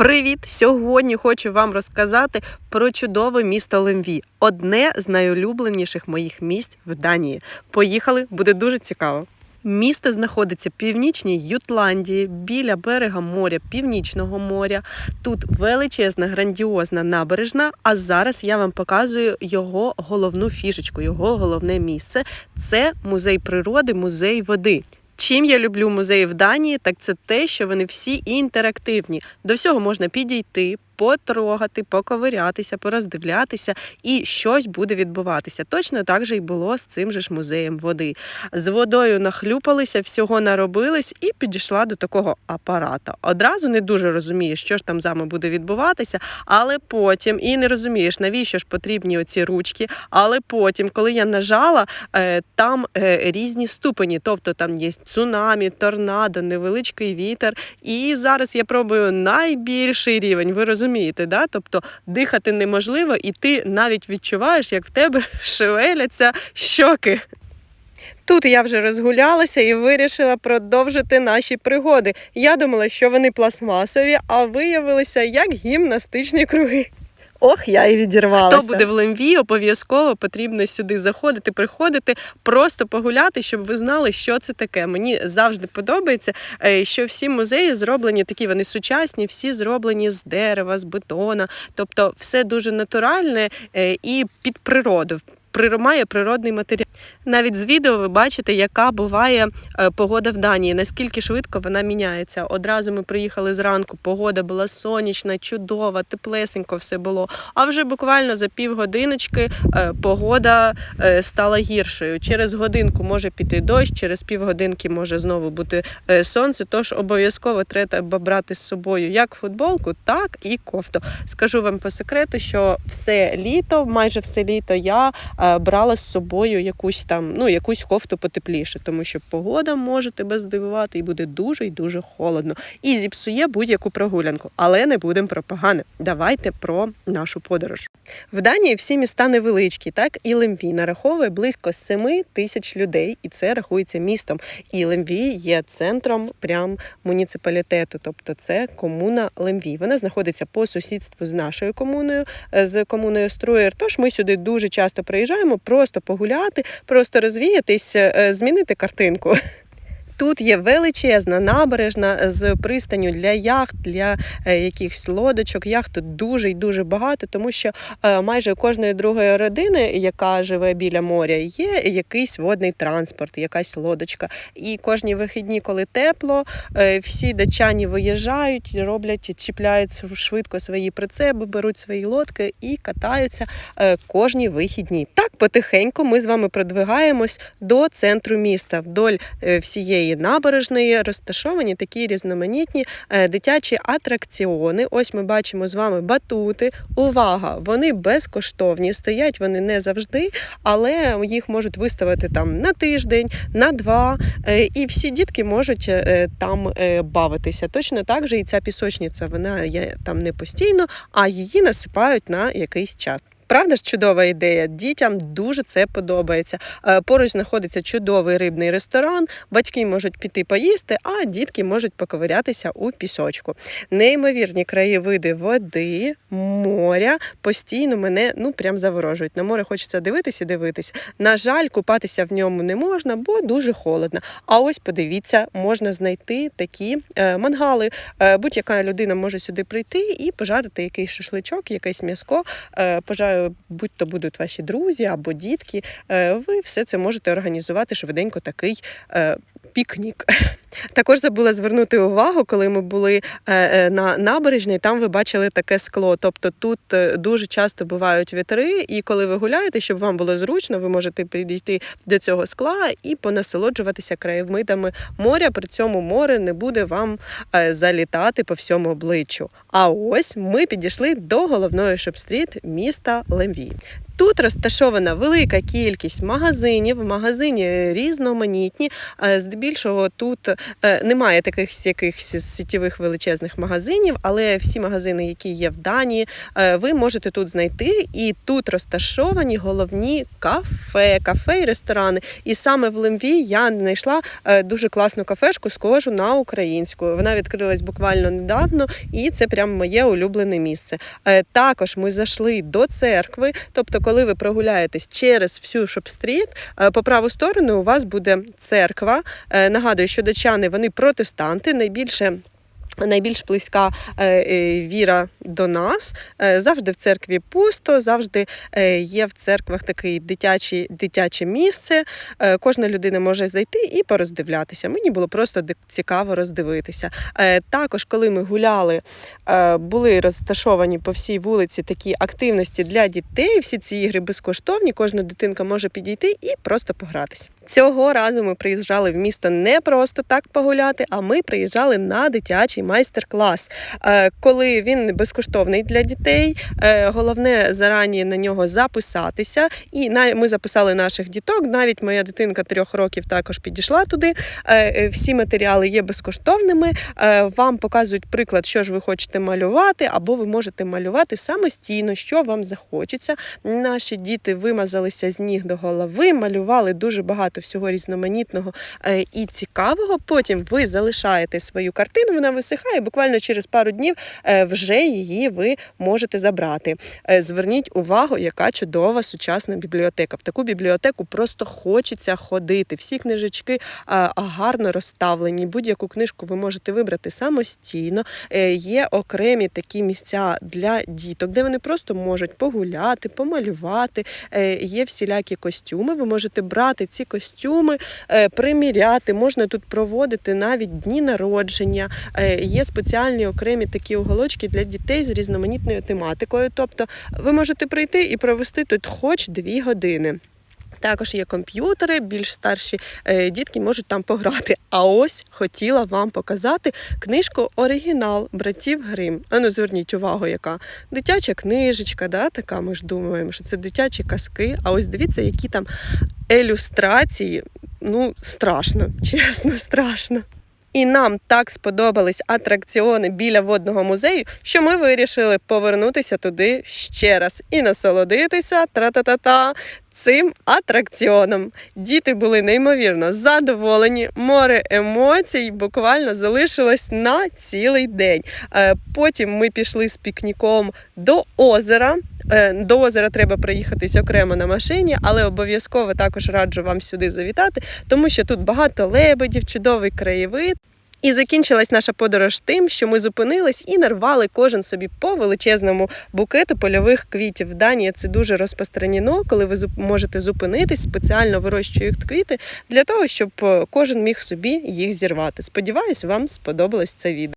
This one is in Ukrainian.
Привіт! Сьогодні хочу вам розказати про чудове місто Лемві, одне з найулюбленіших моїх місць в Данії. Поїхали, буде дуже цікаво. Місто знаходиться в північній Ютландії біля берега моря, північного моря. Тут величезна, грандіозна набережна. А зараз я вам показую його головну фішечку, його головне місце. Це музей природи, музей води. Чим я люблю музеї в Данії, так це те, що вони всі інтерактивні. До всього можна підійти, потрогати, поковирятися, пороздивлятися, і щось буде відбуватися. Точно так же й було з цим же ж музеєм води. З водою нахлюпалися, всього наробились, і підійшла до такого апарата. Одразу не дуже розумієш, що ж там з вами буде відбуватися, але потім і не розумієш, навіщо ж потрібні оці ручки. Але потім, коли я нажала, е, там е, різні ступені, тобто там є цунамі, торнадо, невеличкий вітер. І зараз я пробую найбільший рівень. Ви розумієте, да? тобто дихати неможливо, і ти навіть відчуваєш, як в тебе шевеляться щоки. Тут я вже розгулялася і вирішила продовжити наші пригоди. Я думала, що вони пластмасові, а виявилися як гімнастичні круги. Ох, я і відірвалася. Хто буде в Лемві, обов'язково потрібно сюди заходити, приходити, просто погуляти, щоб ви знали, що це таке. Мені завжди подобається, е, що всі музеї зроблені такі, вони сучасні, всі зроблені з дерева, з бетона, тобто все дуже натуральне е, і під природу. Має природний матеріал. Навіть з відео ви бачите, яка буває е, погода в Данії, наскільки швидко вона міняється. Одразу ми приїхали зранку, погода була сонячна, чудова, теплесенько все було. А вже буквально за півгодиночки е, погода е, стала гіршою. Через годинку може піти дощ, через півгодинки може знову бути сонце. Тож обов'язково треба брати з собою як футболку, так і кофту. Скажу вам по секрету, що все літо, майже все літо, я брала з собою якусь там, ну якусь кофту потепліше, тому що погода може тебе здивувати і буде дуже і дуже холодно. І зіпсує будь-яку прогулянку. Але не будемо про погане. Давайте про нашу подорож. В Данії всі міста невеличкі, так і Лемві нараховує близько 7 тисяч людей, і це рахується містом. І Лемві є центром прям муніципалітету, тобто це комуна Лемві. Вона знаходиться по сусідству з нашою комуною, е, з комуною Струєр. Тож ми сюди дуже часто приїжджаємо, просто погуляти, просто розвіятись, е, змінити картинку. Тут є величезна набережна з пристаню для яхт, для е, якихось лодочок. Яхт тут дуже і дуже багато, тому що е, майже у кожної другої родини, яка живе біля моря, є якийсь водний транспорт, якась лодочка. І кожні вихідні, коли тепло, е, всі датчані виїжджають, роблять, чіпляють швидко свої прицеби, беруть свої лодки і катаються кожні вихідні. Так потихеньку ми з вами продвигаємось до центру міста вдоль е, всієї набережної розташовані такі різноманітні е, дитячі атракціони. Ось ми бачимо з вами батути. Увага! Вони безкоштовні, стоять вони не завжди, але їх можуть виставити там на тиждень, на два, е, і всі дітки можуть е, там бавитися. Точно так же і ця пісочниця, вона є там не постійно, а її насипають на якийсь час. Правда ж чудова ідея? Дітям дуже це подобається. Е, Поруч знаходиться чудовий рибний ресторан. Батьки можуть піти поїсти, а дітки можуть поковирятися у пісочку. Неймовірні краєвиди води, моря постійно мене ну прям заворожують. На море хочеться дивитися і дивитися. На жаль, купатися в ньому не можна, бо дуже холодно. А ось подивіться, можна знайти такі е, мангали. Е, Будь-яка людина може сюди прийти і пожарити якийсь шашличок, якесь м'яско. Е, пожа- будь то будуть ваші друзі або дітки, е, ви все це можете організувати швиденько такий е, пікнік. Також забула звернути увагу, коли ми були е, е, на набережній, там ви бачили таке скло. Тобто тут е, дуже часто бувають вітри, і коли ви гуляєте, щоб вам було зручно, ви можете підійти до цього скла і понасолоджуватися краєвидами моря. При цьому море не буде вам залітати по всьому обличчю. А ось ми підійшли до головної шоп-стріт міста Лемві. Тут розташована велика кількість магазинів, магазині різноманітні. Е, Здебільшого тут е, немає таких якихось сітєвих величезних магазинів, але всі магазини, які є в Данії, е, ви можете тут знайти. І тут розташовані головні кафе, кафе і ресторани. І саме в Лемві я знайшла дуже класну кафешку, схожу на українську. Вона відкрилась буквально недавно, і це прям моє улюблене місце. Також ми зайшли до церкви. Тобто, коли ви прогуляєтесь через всю Шопстріт, е, по праву сторону у вас буде церква. Е, Нагадую, що дочани вони протестанти, найбільше. Найбільш близька е, е, віра до нас. Е, завжди в церкві пусто, завжди є в церквах таке дитяче, дитяче місце. Кожна людина може зайти і пороздивлятися. Мені було просто цікаво роздивитися. Також, коли ми гуляли, були розташовані по всій вулиці такі активності для дітей. Всі ці ігри безкоштовні. Кожна дитинка може підійти і просто погратися. Цього разу ми приїжджали в місто не просто так погуляти, а ми приїжджали на дитячий майстер-клас. Е, Коли він безкоштовний для дітей, е, головне зарані на нього записатися. І ми записали наших діток. Навіть моя дитинка трьох років також підійшла туди. Е, Всі матеріали є безкоштовними. Вам показують приклад, що ж ви хочете малювати, або ви можете малювати самостійно, що вам захочеться. Наші діти вимазалися з ніг до голови, малювали дуже багато всього різноманітного е, і цікавого. Потім ви залишаєте свою картину, вона висихає. Буквально через пару днів е, вже її ви можете забрати. Е, Зверніть увагу, яка чудова сучасна бібліотека. В таку бібліотеку просто хочеться ходити. Всі книжечки гарно розставлені. Будь-яку книжку ви можете вибрати самостійно. Є окремі такі місця для діток, де вони просто можуть погуляти, помалювати. Є всілякі костюми. Ви можете брати ці костюми, е, приміряти. Можна тут проводити навіть дні народження. Е, Є спеціальні окремі такі оголочки для дітей з різноманітною тематикою. Тобто ви можете прийти і провести тут хоч дві години. Також є комп'ютери, більш старші е, дітки можуть там пограти. А ось хотіла вам показати книжку оригінал братів Грим. Ану, зверніть увагу, яка дитяча книжечка, да, така. Ми ж думаємо, що це дитячі казки. А ось дивіться, які там ілюстрації. Ну, страшно, чесно, страшно. І нам так сподобались атракціони біля водного музею, що ми вирішили повернутися туди ще раз і насолодитися тра-та-та-та цим атракціоном. Діти були неймовірно задоволені. Море емоцій буквально залишилось на цілий день. Е, Потім ми пішли з пікніком до озера. Е, До озера треба проїхатись окремо на машині, але обов'язково також раджу вам сюди завітати, тому що тут багато лебедів, чудовий краєвид. І закінчилась наша подорож тим, що ми зупинились і нарвали кожен собі по величезному букету польових квітів. В Данії це дуже розпространено, коли ви можете зупинитись, спеціально вирощують квіти для того, щоб е, кожен міг собі їх зірвати. Сподіваюсь, вам сподобалось це відео.